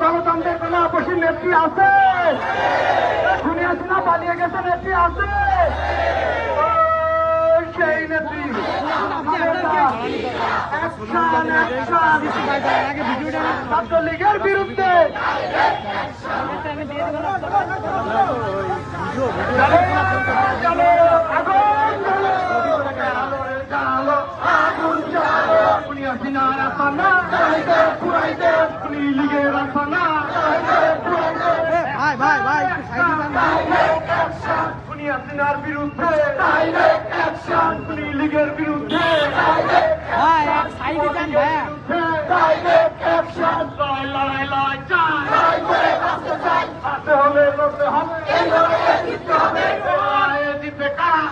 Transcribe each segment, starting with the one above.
গণতন্ত্রের কোন আপসী নেত্রী আছে? শুনে আসি না, পালিয়ে গেছে নেত্রী আছে? সেই নেত্রী! ছাত্রলীগের বিরুদ্ধে। আপনি আসানা, চাইতে পুরাইতে। ভাই ভাই ভাই ভাই। আপনি হাসিনার বিরুদ্ধে। আপনি লীগের বিরুদ্ধে। ভাই সাইডে যান চাই হাতে হলে লড়তে হবে লড়াইয়ে জিতবে কারা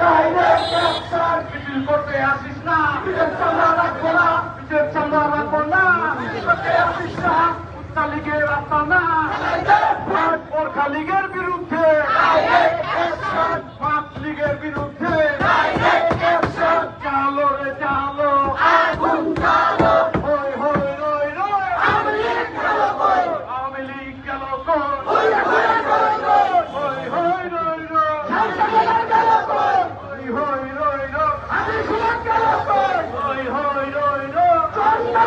ডাইরেক্ট অ্যাকশন মিছিল করতে আসিস না পিঠের চামড়া রাখব না পিঠের চামড়া রাখব না। করতে আসিস না উত্তা লীগের রাস্তা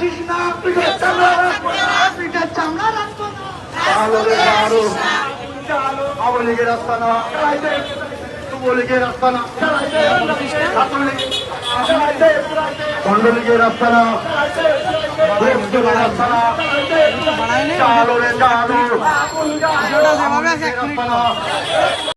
আসিস না পিঠের চামড়া রাখব না। পিঠের চামড়া রাখব না। চালো রে চালো চালো আওয়ামী রাস্তা না যুবলীগের রাস্তা না চালাইতে ছাত্রলীগ চালাইতে খণ্ডলীগের রাস্তা না রাস্তা না। চালো রে চালো